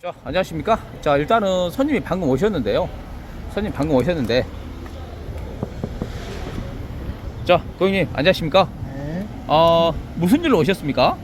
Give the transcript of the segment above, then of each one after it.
자, 안녕하십니까? 자, 일단은 손님이 방금 오셨는데요. 손님 방금 오셨는데. 자, 고객님, 안녕하십니까? 네. 어, 무슨 일로 오셨습니까?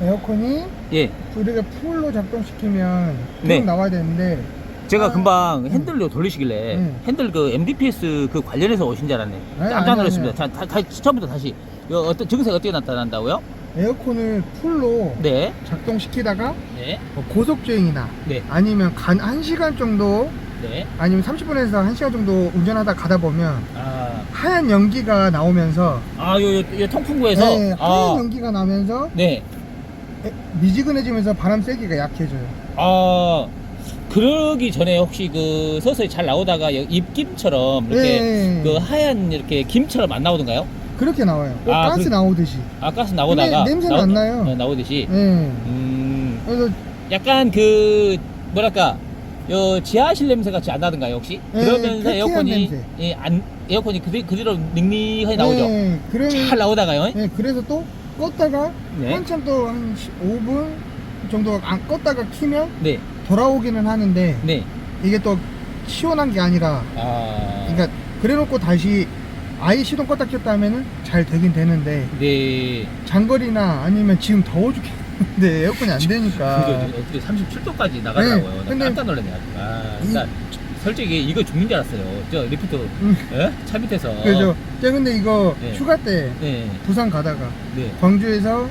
에어컨이 예. 우리가 풀로 작동시키면 쭉 네. 나와야 되는데 제가 아, 금방 핸들로 돌리시길래 음. 핸들 그 MDPS 그 관련해서 오신 줄 알았네. 아니, 깜짝 아니, 놀랐습니다. 자, 다, 다, 처음부터 다시. 이거 어떤 증세가 어떻게 나타난다고요? 에어컨을 풀로 네. 작동시키다가 네. 뭐 고속주행이나 네. 아니면 간 1시간 정도 네. 아니면 30분에서 1시간 정도 운전하다 가다 보면 아, 하얀 연기가 나오면서 아, 요, 요, 요 통풍구에서. 네, 하얀 아, 연기가 나면서 네. 에- 미지근해지면서 바람 세기가 약해져요. 아 그러기 전에 혹시 그 서서히 잘 나오다가 여- 입김처럼 이렇게 네. 그 하얀 이렇게 김처럼 안 나오던가요? 그렇게 나와요. 꼭 아, 가스 그- 나오듯이. 아 가스 나오다가 근데 냄새는 안 나요. 어, 나오듯이 네. 음 그래서 약간 그 뭐랄까 요 지하실 냄새 같이 안 나던가요 혹시? 네, 그러면서 쾌쾌한 에어컨이 냄새. 예, 안 에어컨이 그대, 그대로 닝닝하게 나오죠. 네, 그러면 잘 나오다가요. 네, 그래서 또 껐다가 네. 한참 또 한 5분 정도 안 껐다가 키면 네, 돌아오기는 하는데 네. 이게 또 시원한 게 아니라 아, 그러니까 그래놓고 다시 아예 시동 껐다 켰다 하면은 잘 되긴 되는데 네. 장거리나 아니면 지금 더워 죽겠는데 에어컨이 안 되니까 그죠. 어떻게 37도까지 나가더라고요. 네, 나 근데- 깜짝 놀랐네. 아주. 아, 진짜 솔직히 이거 죽는 줄 알았어요. 저 리프트 음. 예? 차 밑에서. 그죠 제가 근데 이거 네. 휴가 때 네, 부산 가다가 네, 광주에서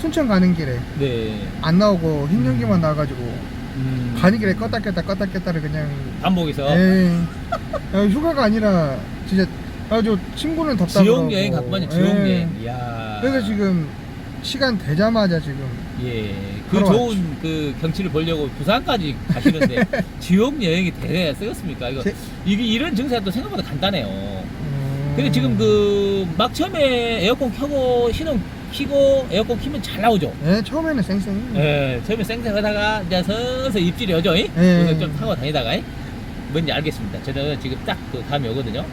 순천 가는 길에 네. 안 나오고 흰 연기만 나와가지고 음, 가는 길에 껐다 꼈다 껐다 꼈다를 그냥 반복해서 에이, 야, 휴가가 아니라 진짜 아주 친구는 덥다 지옥 그러고. 여행 갔구만요. 지옥 예. 여행. 이야. 그래서 지금 시간 되자마자 지금 예. 그 좋은 그 경치를 보려고 부산까지 가시는데 지옥 여행이 되네 쓰겠습니까? 이거 제- 이게 이런 증세가 또 생각보다 간단해요. 음, 근데 지금 그 막 처음에 에어컨 켜고 시동 키고 에어컨 키면 잘 나오죠. 예 처음에는 쌩쌩 예, 처음에 쌩쌩하다가 이제 서서 입질이 오죠. 이? 예. 그래서 좀 타고 다니다가 이? 뭔지 알겠습니다. 저는 지금 딱 그 감이 오거든요.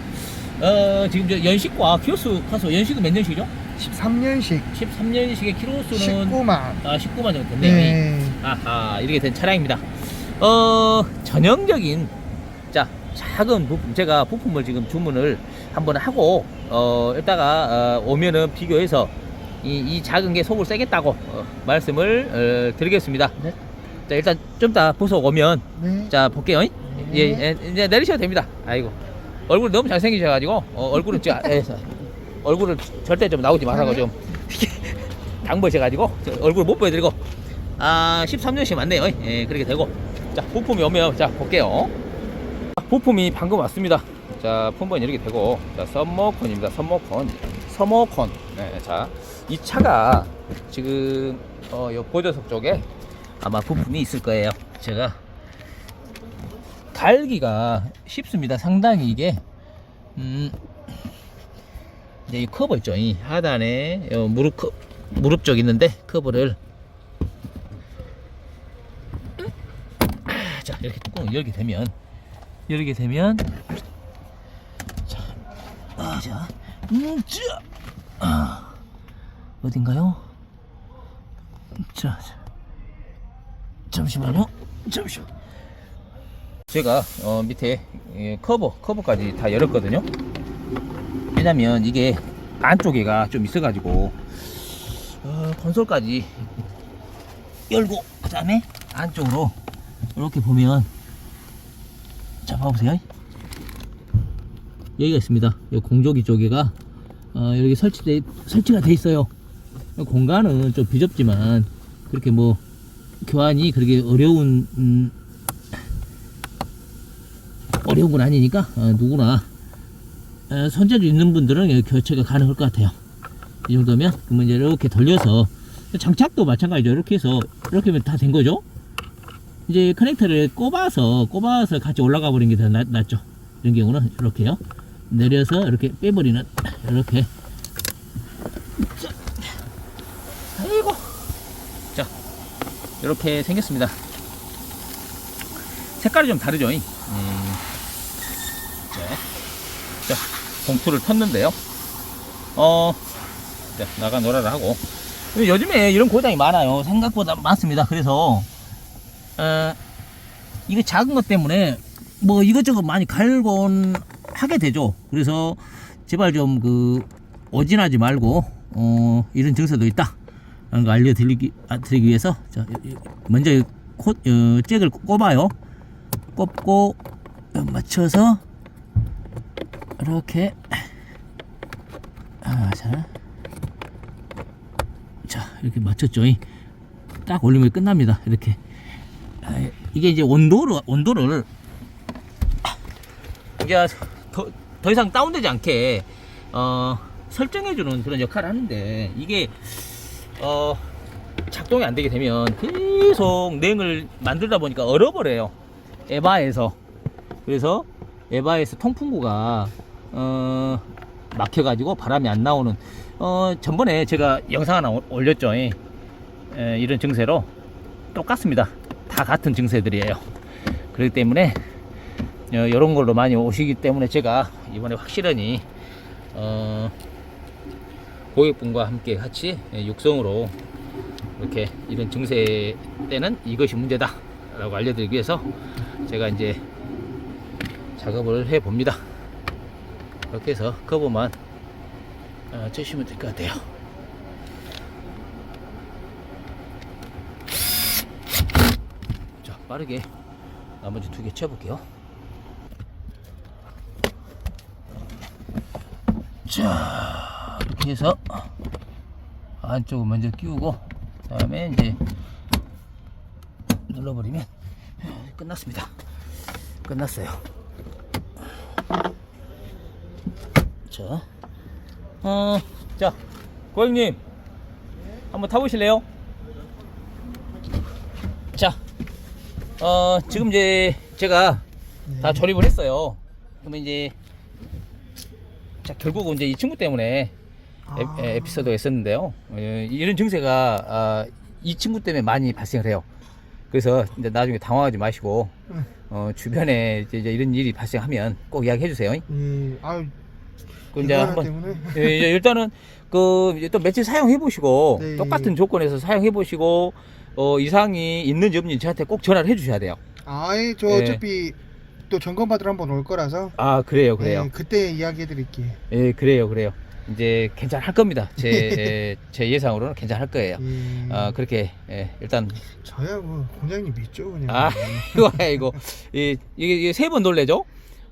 어, 지금 저 연식과 키로수 가서 연식은 몇 년식이죠? 13년씩 13년식의 키로수는 19만 아, 19만 정도 됐네요. 이. 네. 아하, 이렇게 된 차량입니다. 어, 전형적인 자, 작은 부품 제가 부품을 지금 주문을 한번 하고 어, 이따가 어, 오면은 비교해서 이, 이 작은 게 속을 세겠다고 어, 말씀을 어, 드리겠습니다. 네. 자, 일단 좀 이따 보석 오면 네. 자, 볼게요. 네. 예, 예, 이제 내리셔도 됩니다. 아이고. 얼굴 너무 잘생기셔가지고, 어, 얼굴은 좀, 예, 얼굴을 절대 좀 나오지 말라고 좀, 당보셔가지고, 저 얼굴 못 보여드리고, 아, 13년씩 맞네요. 예, 그렇게 되고. 자, 부품이 오면, 자, 볼게요. 부품이 방금 왔습니다. 자, 품번 이렇게 되고, 자, 썸머콘입니다. 썸머콘. 서머콘. 네, 자, 이 차가 지금, 어, 요 보조석 쪽에 아마 부품이 있을 거예요. 제가 달기가 쉽습니다. 상당히 이게 음 이제 이 커버 있죠. 이 하단에 요 무릎 커, 무릎 쪽 있는데 커버를 자 이렇게 뚜껑을 열게 되면 열게 되면 자, 아, 자, 음, 자, 아, 어딘가요? 자, 자, 잠시만요. 잠시만. 제가 어, 밑에 예, 커버 커버까지 다 열었거든요. 왜냐면 이게 안쪽에가 좀 있어가지고 어, 콘솔까지 열고 그 다음에 안쪽으로 이렇게 보면 자 봐보세요. 여기가 있습니다. 이 공조기 쪽에가 어, 여기 설치돼 설치가 돼 있어요. 공간은 좀 비좁지만 그렇게 뭐 교환이 그렇게 어려운 음, 어려운 건 아니니까 어, 누구나 어, 손재주 있는 분들은 교체가 가능할 것 같아요. 이 정도면 그러면 이제 이렇게 돌려서 장착도 마찬가지죠. 이렇게 해서 이렇게 하면 다 된 거죠. 이제 커넥터를 꼽아서 꼽아서 같이 올라가 버리는 게 더 낫죠. 이런 경우는 이렇게요. 내려서 이렇게 빼버리는 이렇게. 자, 아이고. 자, 이렇게 생겼습니다. 색깔이 좀 다르죠. 음. 자, 자, 봉투를 텄는데요. 어, 자, 나가 놀아라 하고. 요즘에 이런 고장이 많아요. 생각보다 많습니다. 그래서, 어, 이게 작은 것 때문에 뭐 이것저것 많이 갈곤 하게 되죠. 그래서 제발 좀 그 오진하지 말고 어, 이런 증세도 있다. 라는 거 알려드리기 아, 드리기 위해서 자, 먼저 이 코, 어, 잭을 꼽아요. 꼽고 맞춰서 이렇게 아, 자, 자 이렇게 맞췄죠. 이. 딱 올리면 끝납니다. 이렇게 아, 이게 이제 온도를 온도를 이게 더, 더 이상 다운되지 않게 어, 설정해주는 그런 역할을 하는데 이게 어, 작동이 안 되게 되면 계속 냉을 만들다 보니까 얼어버려요. 에바에서 그래서 에바에서 통풍구가 어, 막혀가지고 바람이 안 나오는 어, 전번에 제가 영상 하나 올- 올렸죠. 예. 에, 이런 증세로 똑같습니다. 다 같은 증세들이에요. 그렇기 때문에 어, 이런 걸로 많이 오시기 때문에 제가 이번에 확실하니 어, 고객분과 함께 같이 예, 육성으로 이렇게 이런 증세 때는 이것이 문제다 라고 알려드리기 위해서 제가 이제 작업을 해 봅니다. 이렇게 해서 커브만 어, 쳐주시면 될 것 같아요. 자 빠르게 나머지 두 개 쳐볼게요. 자 이렇게 해서 안쪽을 먼저 끼우고 다음에 이제 눌러버리면 끝났습니다 끝났어요 자, 어, 자, 고객님, 한번 타보실래요? 자, 어, 지금 이제 제가 다 조립을 했어요. 그러면 이제, 자, 결국은 이제 이 친구 때문에 아. 에, 피소드가 있었는데요. 어, 이런 증세가 아, 이 친구 때문에 많이 발생을 해요. 그래서 이제 나중에 당황하지 마시고 응. 어, 주변에 이제 이런 일이 발생하면 꼭 이야기해 주세요. 예, 아유, 그 이제 한번 때문에. 예, 이제 일단은 그 이제 또 며칠 사용해 보시고 네. 똑같은 조건에서 사용해 보시고 어, 이상이 있는지 없는지 저한테 꼭 전화를 해 주셔야 돼요. 아이, 저 예. 어차피 또 점검 받으러 한번 올 거라서. 아 그래요, 그래요. 예, 그때 이야기해 드릴게요. 예, 그래요, 그래요. 이제 괜찮을 겁니다. 제, 예, 제 예상으로는 괜찮을 거예요. 예. 아 그렇게 예, 일단 저야 뭐 공장님 믿죠 그냥. 아 이거 이거 이- 이게 세 번 놀래죠.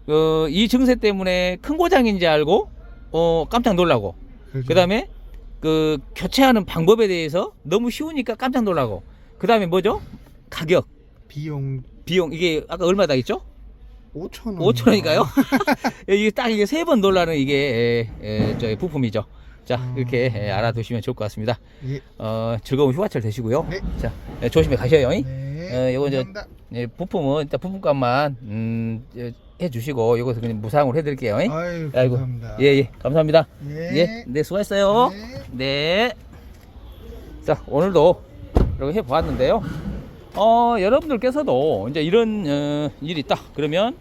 어, 이 증세 때문에 큰 고장인지 알고 어 깜짝 놀라고 그죠. 그 다음에 그 교체하는 방법에 대해서 너무 쉬우니까 깜짝 놀라고 그 다음에 뭐죠? 가격 비용 비용 이게 아까 얼마다 했죠? 5천 원. 5천 원인가요? 이게 딱 이게 세 번 놀라는 이게 에, 에, 저희 부품이죠. 자 음. 이렇게 에, 알아두시면 좋을 것 같습니다. 예. 어, 즐거운 휴가철 되시고요. 네. 자 에, 조심히 가셔요. 잉? 네. 어, 요거 저- 감사합니다. 예, 부품은 일단 부품값만 음, 예, 해주시고 이것은 그냥 무상으로 해드릴게요. 잉? 아유, 아이고. 감사합니다. 예, 예, 감사합니다. 예. 예, 네, 수고했어요. 네. 네. 자, 오늘도 이렇게 해보았는데요. 어, 여러분들께서도 이제 이런 어, 일이 있다. 그러면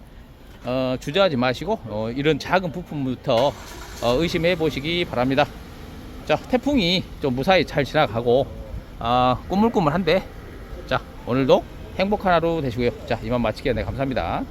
어, 주저하지 마시고 어, 이런 작은 부품부터 어, 의심해 보시기 바랍니다. 자, 태풍이 좀 무사히 잘 지나가고 아, 꾸물꾸물한데 자, 오늘도 행복한 하루 되시고요. 자, 이만 마치겠네. 감사합니다.